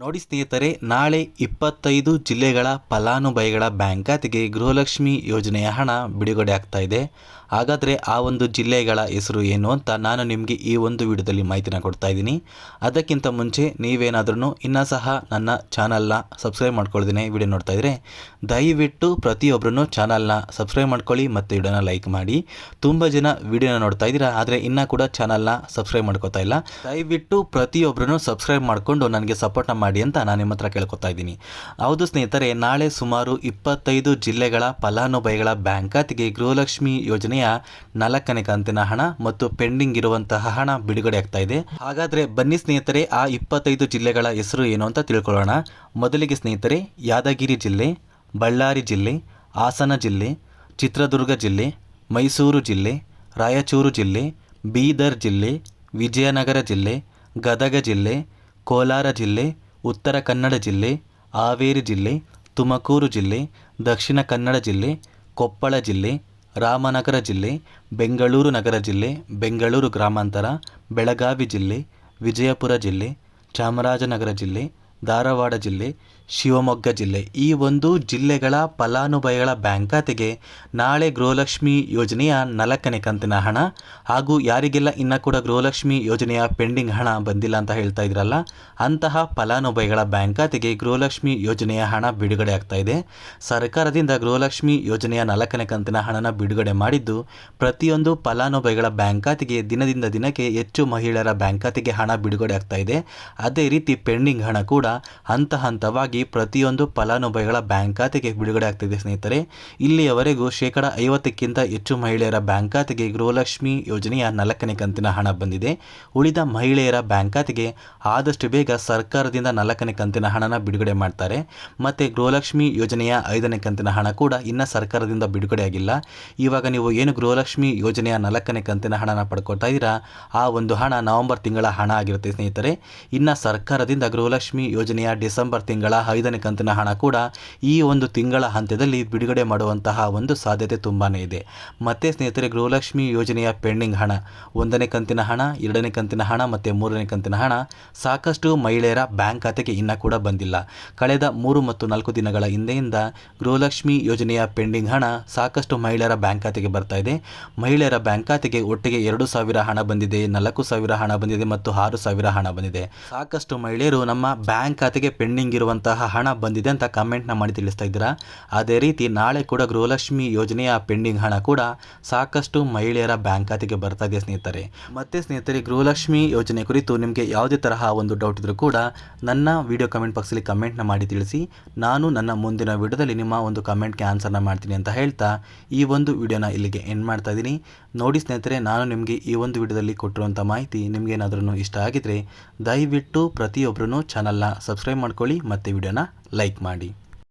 ನೋಡಿ ಸ್ನೇಹಿತರೆ, ನಾಳೆ ಇಪ್ಪತ್ತೈದು ಜಿಲ್ಲೆಗಳ ಫಲಾನುಭವಿಗಳ ಬ್ಯಾಂಕ್ ಖಾತೆಗೆ ಗೃಹಲಕ್ಷ್ಮಿ ಯೋಜನೆಯ ಹಣ ಬಿಡುಗಡೆ ಆಗ್ತಾ ಇದೆ. ಹಾಗಾದರೆ ಆ ಒಂದು ಜಿಲ್ಲೆಗಳ ಹೆಸರು ಏನು ಅಂತ ನಾನು ನಿಮಗೆ ಈ ಒಂದು ವಿಡಿಯೋದಲ್ಲಿ ಮಾಹಿತಿನ ಕೊಡ್ತಾ ಇದ್ದೀನಿ. ಅದಕ್ಕಿಂತ ಮುಂಚೆ ನೀವೇನಾದ್ರೂ ಇನ್ನೂ ಸಹ ನನ್ನ ಚಾನಲ್ನ ಸಬ್ಸ್ಕ್ರೈಬ್ ಮಾಡ್ಕೊಳ್ತೀನಿ ವಿಡಿಯೋ ನೋಡ್ತಾ ಇದ್ದರೆ ದಯವಿಟ್ಟು ಪ್ರತಿಯೊಬ್ಬರೂ ಚಾನಲ್ನ ಸಬ್ಸ್ಕ್ರೈಬ್ ಮಾಡ್ಕೊಳ್ಳಿ ಮತ್ತು ವಿಡಿಯೋನ ಲೈಕ್ ಮಾಡಿ. ತುಂಬ ಜನ ವಿಡಿಯೋನ ನೋಡ್ತಾ ಇದ್ದೀರಾ, ಆದರೆ ಇನ್ನೂ ಕೂಡ ಚಾನಲ್ನ ಸಬ್ಸ್ಕ್ರೈಬ್ ಮಾಡ್ಕೋತಾ ಇಲ್ಲ. ದಯವಿಟ್ಟು ಪ್ರತಿಯೊಬ್ಬರೂ ಸಬ್ಸ್ಕ್ರೈಬ್ ಮಾಡಿಕೊಂಡು ನನಗೆ ಸಪೋರ್ಟ್ನ ಮಾಡಿ ಅಂತ ನಾನು ನಿಮ್ಮ ಹತ್ರ ಕೇಳ್ಕೊತಾ ಇದ್ದೀನಿ. ಹೌದು ಸ್ನೇಹಿತರೆ, ನಾಳೆ ಸುಮಾರು ಇಪ್ಪತ್ತೈದು ಜಿಲ್ಲೆಗಳ ಫಲಾನುಭವಿಗಳ ಬ್ಯಾಂಕ್ ಖಾತೆಗೆ ಗೃಹಲಕ್ಷ್ಮಿ ಯೋಜನೆಯ ನಾಲ್ಕನೇ ಕಂತಿನ ಹಣ ಮತ್ತು ಪೆಂಡಿಂಗ್ ಇರುವಂತಹ ಹಣ ಬಿಡುಗಡೆ ಆಗ್ತಾ ಇದೆ. ಹಾಗಾದರೆ ಬನ್ನಿ ಸ್ನೇಹಿತರೆ, ಆ ಇಪ್ಪತ್ತೈದು ಜಿಲ್ಲೆಗಳ ಹೆಸರು ಏನು ಅಂತ ತಿಳ್ಕೊಳ್ಳೋಣ. ಮೊದಲಿಗೆ ಸ್ನೇಹಿತರೆ, ಯಾದಗಿರಿ ಜಿಲ್ಲೆ, ಬಳ್ಳಾರಿ ಜಿಲ್ಲೆ, ಹಾಸನ ಜಿಲ್ಲೆ, ಚಿತ್ರದುರ್ಗ ಜಿಲ್ಲೆ, ಮೈಸೂರು ಜಿಲ್ಲೆ, ರಾಯಚೂರು ಜಿಲ್ಲೆ, ಬೀದರ್ ಜಿಲ್ಲೆ, ವಿಜಯನಗರ ಜಿಲ್ಲೆ, ಗದಗ ಜಿಲ್ಲೆ, ಕೋಲಾರ ಜಿಲ್ಲೆ ಉತ್ತರ ಕನ್ನಡ ಜಿಲ್ಲೆ, ಹಾವೇರಿ ಜಿಲ್ಲೆ, ತುಮಕೂರು ಜಿಲ್ಲೆ, ದಕ್ಷಿಣ ಕನ್ನಡ ಜಿಲ್ಲೆ, ಕೊಪ್ಪಳ ಜಿಲ್ಲೆ, ರಾಮನಗರ ಜಿಲ್ಲೆ, ಬೆಂಗಳೂರು ನಗರ ಜಿಲ್ಲೆ, ಬೆಂಗಳೂರು ಗ್ರಾಮಾಂತರ, ಬೆಳಗಾವಿ ಜಿಲ್ಲೆ, ವಿಜಯಪುರ ಜಿಲ್ಲೆ, ಚಾಮರಾಜನಗರ ಜಿಲ್ಲೆ ಧಾರವಾಡ ಜಿಲ್ಲೆ, ಶಿವಮೊಗ್ಗ ಜಿಲ್ಲೆ. ಈ ಒಂದು ಜಿಲ್ಲೆಗಳ ಫಲಾನುಭವಿಗಳ ಬ್ಯಾಂಕ್ ಖಾತೆಗೆ ನಾಳೆ ಗೃಹಲಕ್ಷ್ಮಿ ಯೋಜನೆಯ ನಾಲ್ಕನೇ ಕಂತಿನ ಹಣ ಹಾಗೂ ಯಾರಿಗೆಲ್ಲ ಇನ್ನೂ ಕೂಡ ಗೃಹಲಕ್ಷ್ಮಿ ಯೋಜನೆಯ ಪೆಂಡಿಂಗ್ ಹಣ ಬಂದಿಲ್ಲ ಅಂತ ಹೇಳ್ತಾ ಇದ್ರಲ್ಲ, ಅಂತಹ ಫಲಾನುಭವಿಗಳ ಬ್ಯಾಂಕ್ ಖಾತೆಗೆ ಗೃಹಲಕ್ಷ್ಮಿ ಯೋಜನೆಯ ಹಣ ಬಿಡುಗಡೆ ಆಗ್ತಾ ಇದೆ. ಸರ್ಕಾರದಿಂದ ಗೃಹಲಕ್ಷ್ಮಿ ಯೋಜನೆಯ ನಾಲ್ಕನೇ ಕಂತಿನ ಹಣನ ಬಿಡುಗಡೆ ಮಾಡಿದ್ದು, ಪ್ರತಿಯೊಂದು ಫಲಾನುಭವಿಗಳ ಬ್ಯಾಂಕ್ ಖಾತೆಗೆ ದಿನದಿಂದ ದಿನಕ್ಕೆ ಹೆಚ್ಚು ಮಹಿಳೆಯರ ಬ್ಯಾಂಕ್ ಖಾತೆಗೆ ಹಣ ಬಿಡುಗಡೆ ಆಗ್ತಾ ಇದೆ. ಅದೇ ರೀತಿ ಪೆಂಡಿಂಗ್ ಹಣ ಕೂಡ ಹಂತ ಹಂತವಾಗಿ ಪ್ರತಿಯೊಂದು ಫಲಾನುಭವಿಗಳ ಬ್ಯಾಂಕ್ ಖಾತೆಗೆ ಬಿಡುಗಡೆ ಆಗ್ತಿದೆ ಸ್ನೇಹಿತರೆ. ಇಲ್ಲಿಯವರೆಗೂ ಶೇಕಡ ಐವತ್ತಕ್ಕಿಂತ ಹೆಚ್ಚು ಮಹಿಳೆಯರ ಬ್ಯಾಂಕ್ ಖಾತೆಗೆ ಗೃಹಲಕ್ಷ್ಮಿ ಯೋಜನೆಯ ನಾಲ್ಕನೇ ಕಂತಿನ ಹಣ ಬಂದಿದೆ. ಉಳಿದ ಮಹಿಳೆಯರ ಬ್ಯಾಂಕ್ ಖಾತೆಗೆ ಆದಷ್ಟು ಬೇಗ ಸರ್ಕಾರದಿಂದ ನಾಲ್ಕನೇ ಕಂತಿನ ಹಣನ ಬಿಡುಗಡೆ ಮಾಡ್ತಾರೆ. ಮತ್ತು ಗೃಹಲಕ್ಷ್ಮಿ ಯೋಜನೆಯ ಐದನೇ ಕಂತಿನ ಹಣ ಕೂಡ ಇನ್ನೂ ಸರ್ಕಾರದಿಂದ ಬಿಡುಗಡೆಯಾಗಿಲ್ಲ ಇವಾಗ ನೀವು ಏನು ಗೃಹಲಕ್ಷ್ಮಿ ಯೋಜನೆಯ ನಾಲ್ಕನೇ ಕಂತಿನ ಹಣನ ಪಡ್ಕೊತಾ ಇದ್ದೀರಾ? ಆ ಒಂದು ಹಣ ನವೆಂಬರ್ ತಿಂಗಳ ಹಣ ಆಗಿರುತ್ತೆ ಸ್ನೇಹಿತರೆ. ಇನ್ನು ಸರ್ಕಾರದಿಂದ ಗೃಹಲಕ್ಷ್ಮಿ ಯೋಜನೆಯ ಡಿಸೆಂಬರ್ ತಿಂಗಳ ಐದನೇ ಕಂತಿನ ಹಣ ಕೂಡ ಈ ಒಂದು ತಿಂಗಳ ಹಂತದಲ್ಲಿ ಬಿಡುಗಡೆ ಮಾಡುವಂತಹ ಒಂದು ಸಾಧ್ಯತೆ ತುಂಬಾ ಇದೆ. ಮತ್ತೆ ಸ್ನೇಹಿತರೆ, ಗೃಹಲಕ್ಷ್ಮಿ ಯೋಜನೆಯ ಪೆಂಡಿಂಗ್ ಹಣ, ಒಂದನೇ ಕಂತಿನ ಹಣ, ಎರಡನೇ ಕಂತಿನ ಹಣ ಮತ್ತು ಮೂರನೇ ಕಂತಿನ ಹಣ ಸಾಕಷ್ಟು ಮಹಿಳೆಯರ ಬ್ಯಾಂಕ್ ಖಾತೆಗೆ ಇನ್ನೂ ಕೂಡ ಬಂದಿಲ್ಲ. ಕಳೆದ ಮೂರು ಮತ್ತು ನಾಲ್ಕು ದಿನಗಳ ಹಿಂದೆಯಿಂದ ಗೃಹಲಕ್ಷ್ಮಿ ಯೋಜನೆಯ ಪೆಂಡಿಂಗ್ ಹಣ ಸಾಕಷ್ಟು ಮಹಿಳೆಯರ ಬ್ಯಾಂಕ್ ಖಾತೆಗೆ ಬರ್ತಾ ಇದೆ. ಮಹಿಳೆಯರ ಬ್ಯಾಂಕ್ ಖಾತೆಗೆ ಒಟ್ಟಿಗೆ ಎರಡು ಸಾವಿರ ಹಣ ಬಂದಿದೆ, ನಾಲ್ಕು ಸಾವಿರ ಹಣ ಬಂದಿದೆ ಮತ್ತು ಆರು ಸಾವಿರ ಹಣ ಬಂದಿದೆ. ಸಾಕಷ್ಟು ಮಹಿಳೆಯರು ನಮ್ಮ ಬ್ಯಾಂಕ್ ಖಾತೆಗೆ ಪೆಂಡಿಂಗ್ ಇರುವಂತಹ ಹಣ ಬಂದಿದೆ ಅಂತ ಕಮೆಂಟ್ನ ಮಾಡಿ ತಿಳಿಸ್ತಾ ಇದ್ದೀರಾ? ಅದೇ ರೀತಿ ನಾಳೆ ಕೂಡ ಗೃಹಲಕ್ಷ್ಮಿ ಯೋಜನೆಯ ಪೆಂಡಿಂಗ್ ಹಣ ಕೂಡ ಸಾಕಷ್ಟು ಮಹಿಳೆಯರ ಬ್ಯಾಂಕ್ ಖಾತೆಗೆ ಬರ್ತಾ ಇದೆ ಸ್ನೇಹಿತರೆ. ಮತ್ತೆ ಸ್ನೇಹಿತರೆ, ಗೃಹಲಕ್ಷ್ಮಿ ಯೋಜನೆ ಕುರಿತು ನಿಮಗೆ ಯಾವುದೇ ತರಹ ಒಂದು ಡೌಟ್ ಇದ್ರೂ ಕೂಡ ನನ್ನ ವಿಡಿಯೋ ಕಮೆಂಟ್ ಬಾಕ್ಸಲ್ಲಿ ಕಮೆಂಟ್ನ ಮಾಡಿ ತಿಳಿಸಿ. ನಾನು ನನ್ನ ಮುಂದಿನ ವಿಡಿಯೋದಲ್ಲಿ ನಿಮ್ಮ ಒಂದು ಕಮೆಂಟ್ಗೆ ಆನ್ಸರ್ನ ಮಾಡ್ತೀನಿ ಅಂತ ಹೇಳ್ತಾ ಈ ಒಂದು ವಿಡಿಯೋನ ಇಲ್ಲಿಗೆ ಎಂಡ್ ಮಾಡ್ತಾ ಇದ್ದೀನಿ. ನೋಡಿ ಸ್ನೇಹಿತರೆ, ನಾನು ನಿಮಗೆ ಈ ಒಂದು ವಿಡಿಯೋದಲ್ಲಿ ಕೊಟ್ಟಿರುವಂಥ ಮಾಹಿತಿ ನಿಮಗೇನಾದ್ರೂ ಇಷ್ಟ ಆಗಿದ್ರೆ ದಯವಿಟ್ಟು ಪ್ರತಿಯೊಬ್ಬರೂ ಚಾನಲ್ನ ಸಬ್ಸ್ಕ್ರೈಬ್ ಮಾಡ್ಕೊಳ್ಳಿ ಮತ್ತು ವಿಡಿಯೋನ ಲೈಕ್ ಮಾಡಿ.